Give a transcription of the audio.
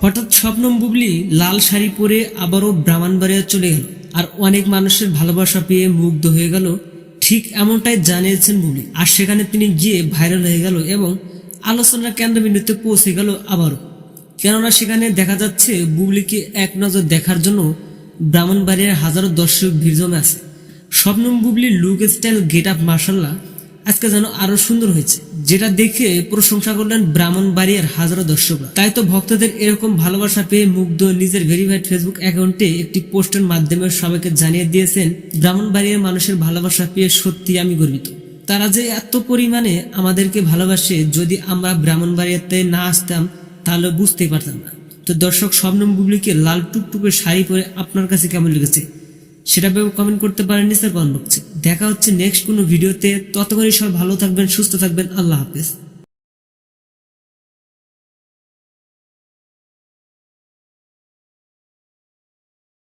হঠাৎ স্বপ্নম বুবলি লাল শাড়ি পরে আবারও ব্রাহ্মণবাড়িয়া চলে গেল আর অনেক মানুষের ভালোবাসা পেয়ে মুগ্ধ হয়ে গেল। ঠিক এমনটাই জানিয়েছেন বুবলি। আর সেখানে তিনি গিয়ে ভাইরাল হয়ে গেল এবং আলোচনার কেন্দ্রবিন্দুতে পৌঁছে গেল আবারও। কেননা সেখানে দেখা যাচ্ছে বুবলিকে এক নজর দেখার জন্য ব্রাহ্মণবাড়িয়ার হাজারো দর্শক ভিড় জমে আছে। স্বপ্নম বুবলির লুক স্টাইল গেট আপ মার্শাল্লাহ আজকে যেন আরও সুন্দর হয়েছে। যেটা দেখে প্রশংসা করলেন ব্রাহ্মণ ব্রাহ্মণবাড়িয়ার হাজারো দর্শকরা। তাই তো ভক্তদের এরকম ভালোবাসা পেয়ে মুগ্ধ নিজের ভেরিফাইড ফেসবুক অ্যাকাউন্টে একটি পোস্টের মাধ্যমে সবাইকে জানিয়ে দিয়েছেন ব্রাহ্মণ ব্রাহ্মণবাড়িয়ার মানুষের ভালোবাসা পেয়ে সত্যি আমি গর্বিত। তারা যে এত পরিমাণে আমাদেরকে ভালোবাসে, যদি আমরা ব্রাহ্মণ ব্রাহ্মণবাড়িয়াতে না আসতাম, তাহলে বুঝতেই পারতাম না। তো দর্শক, শবনম বুবলিকে লাল টুকটুকে শাড়ি পরে আপনার কাছে কেমন লেগেছে? সেটা ভেবে কমেন্ট করতে পারেন নিচের কমেন্ট দেখা হচ্ছে নেক্সট কোনো ভিডিওতে ততক্ষণই সব ভালো থাকবেন, সুস্থ থাকবেন। আল্লাহ হাফেজ।